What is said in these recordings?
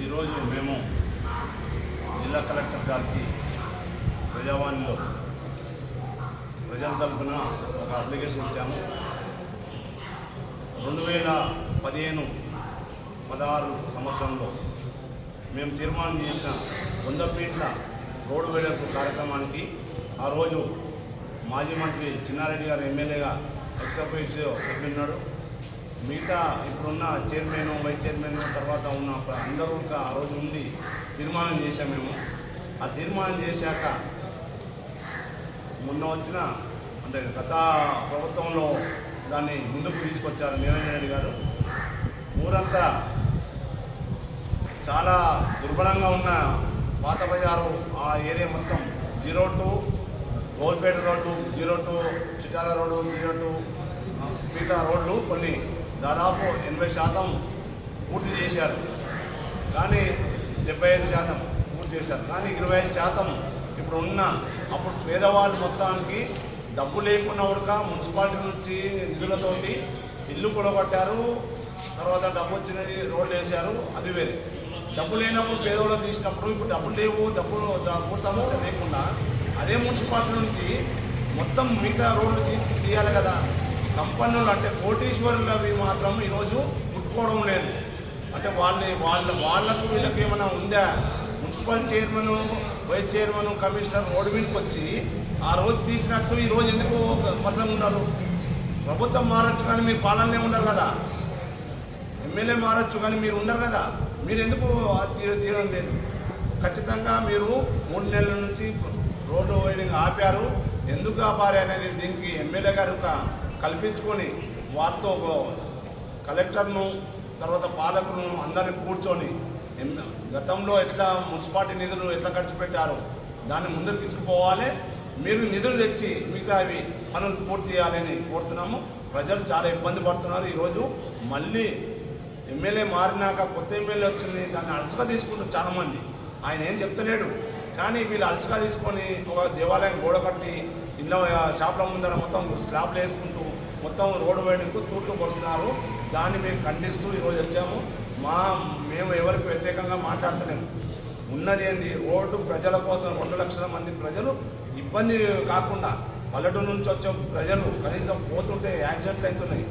ఈరోజు మేము జిల్లా కలెక్టర్ గారికి ప్రజావాణిలో ప్రజల తరపున ఒక అప్లికేషన్ ఇచ్చాము. రెండు వేల పదిహేను పదహారు సంవత్సరంలో మేము తీర్మానం చేసిన వంద ఫీట్ల రోడ్డు వెడల్పు కార్యక్రమానికి ఆ రోజు మాజీ మంత్రి చిన్నారెడ్డి గారు ఎమ్మెల్యేగా ఎక్సర్సైజ్ చెప్పినాడు. మిగతా ఇప్పుడున్న చైర్మన్ వైస్ చైర్మన్ తర్వాత ఉన్న అందరూ ఇంకా ఆ రోజు ఉండి తీర్మానం చేశాం మేము. ఆ తీర్మానం చేశాక మొన్న వచ్చిన అంటే గత ప్రభుత్వంలో దాన్ని ముందుకు తీసుకొచ్చారు నిరంజన్ రెడ్డి గారు. ఊరంతా చాలా దుర్బలంగా ఉన్న పాత బజారు ఆ ఏరియా మొత్తం zero two Golpeta road zero two Chitala road zero two మిగతా రోడ్లు కొన్ని దాదాపు ఎనభై శాతం పూర్తి చేశారు. కానీ డెబ్బై ఐదు శాతం పూర్తి చేశారు. కానీ ఇరవై ఐదు శాతం ఇప్పుడు ఉన్న అప్పుడు పేదవాళ్ళు మొత్తానికి డబ్బు లేకుండా ఉడక మున్సిపాలిటీ నుంచి నిధులతోటి ఇల్లు కూడగొట్టారు తర్వాత డబ్బు వచ్చినది రోడ్లు వేశారు అది వేరే. డబ్బు లేనప్పుడు పేదవాళ్ళు తీసినప్పుడు ఇప్పుడు డబ్బులు లేవు డబ్బులు డబ్బు సమస్య లేకుండా అదే మున్సిపాలిటీ నుంచి మొత్తం మిగతా రోడ్లు తీసి తీయాలి కదా. సంపన్నులు అంటే కోటీశ్వరులు అవి మాత్రం ఈరోజు ముట్టుకోవడం లేదు. అంటే వాళ్ళని వాళ్ళ వాళ్ళకు వీళ్ళకి ఏమైనా ఉందా? Municipal chairman vice chairman commissioner road మీదకి వచ్చి ఆ రోజు తీసినట్టు ఈ రోజు ఎందుకు పర్సన్ ఉన్నారు? ప్రభుత్వం మారచ్చు కానీ మీరు పాలనలే ఉండరు కదా? ఎమ్మెల్యే మారచ్చు కానీ మీరు ఉండరు కదా? మీరు ఎందుకు తీయడం లేదు? ఖచ్చితంగా మీరు మూడు నెలల నుంచి రోడ్డు వైడింగ్ ఆపారు. ఎందుకు ఆపారు అనేది దీనికి ఎమ్మెల్యే గారు కల్పించుకొని వారితో కలెక్టర్ను తర్వాత పాలకులను అందరిని కూర్చొని గతంలో ఎట్లా మున్సిపాలిటీ నిధులు ఎట్లా ఖర్చు పెట్టారు దాన్ని ముందుకు తీసుకుపోవాలి. మీరు నిధులు తెచ్చి మిగతా అవి పనులు పూర్తి చేయాలని కోరుతున్నాము. ప్రజలు చాలా ఇబ్బంది పడుతున్నారు. ఈరోజు మళ్ళీ ఎమ్మెల్యే మారినాక కొత్త ఎమ్మెల్యే వచ్చింది దాన్ని అలసగా తీసుకుంటారు చాలామంది. ఆయన ఏం చెప్తలేడు. కానీ వీళ్ళు అలసగా తీసుకొని ఒక దేవాలయం గోడ కట్టి ఇళ్ళ షాప్ల ముందర మొత్తం స్లాబ్లు వేసుకుంటూ మొత్తం రోడ్డు వేయడానికి తూట్లు వస్తున్నారు దాన్ని మేము ఖండిస్తూ ఈరోజు వచ్చాము. మా మేము ఎవరికి వ్యతిరేకంగా మాట్లాడతలేము. ఉన్నది ఏంది? రోడ్డు ప్రజల కోసం రెండు లక్షల మంది ప్రజలు ఇబ్బంది కాకుండా పల్లెటూరు నుంచి వచ్చే ప్రజలు కనీసం పోతుంటే యాక్సిడెంట్లు అవుతున్నాయి.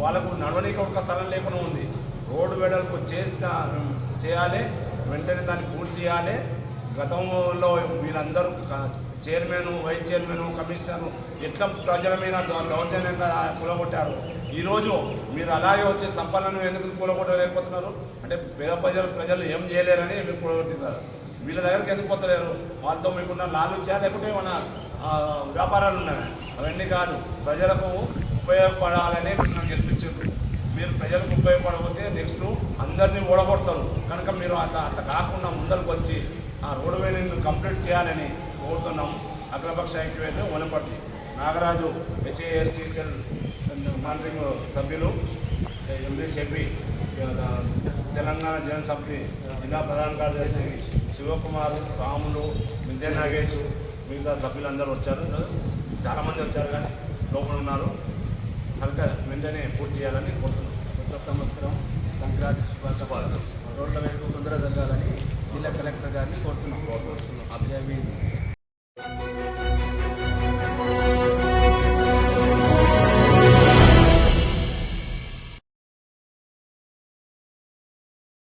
వాళ్ళకు నడవనీకి ఒక స్థలం లేకుండా ఉంది. రోడ్డు వెడల్పు చేస్తా చేయాలి వెంటనే దాన్ని పూర్తి చేయాలి. గతంలో వీళ్ళందరూ చైర్మన్ వైస్ చైర్మన్ కమిషనర్ ఎట్లా ప్రజల మీద దౌర్జన్యంగా కూలగొట్టారు? ఈరోజు మీరు అలాగే వచ్చే సంపన్నను ఎందుకు కూలగొట్టలేకపోతున్నారు? అంటే పేద ప్రజలు ప్రజలు ఏం చేయలేరని మీరు కూలగొట్టినారు. వీళ్ళ దగ్గరికి ఎందుకు పోతలేరు? వాళ్ళతో మీకున్న లాలుచా లేకుంటే మన వ్యాపారాలు ఉన్నాయి? అవన్నీ కాదు. ప్రజలకు ఉపయోగపడాలని నన్ను గెలిపించారు. మీరు ప్రజలకు ఉపయోగపడకపోతే నెక్స్ట్ అందరినీ ఓడగొడతారు. కనుక మీరు అట్లా అట్లా కాకుండా ముందరకు వచ్చి ఆ రోడ్డు వేలింగ్ కంప్లీట్ చేయాలని కోరుతున్నాం. అఖిలపక్ష ఐక్యవేద Wanaparthy. Nagaraju SC ST cell monitoring సభ్యులు ఎండి షెఫీ తెలంగాణ జన జిల్లా ప్రధాన కార్యదర్శి శివకుమార్ రాములు విద్యా నాగేష్ మిగతా సభ్యులందరూ వచ్చారు. చాలామంది వచ్చారు కానీ లోపల ఉన్నారు. కనుక వెంటనే పూర్తి చేయాలని కోరుతున్నాం. కొత్త సంవత్సరం సంక్రాంతి శుభాకాంక్షలు.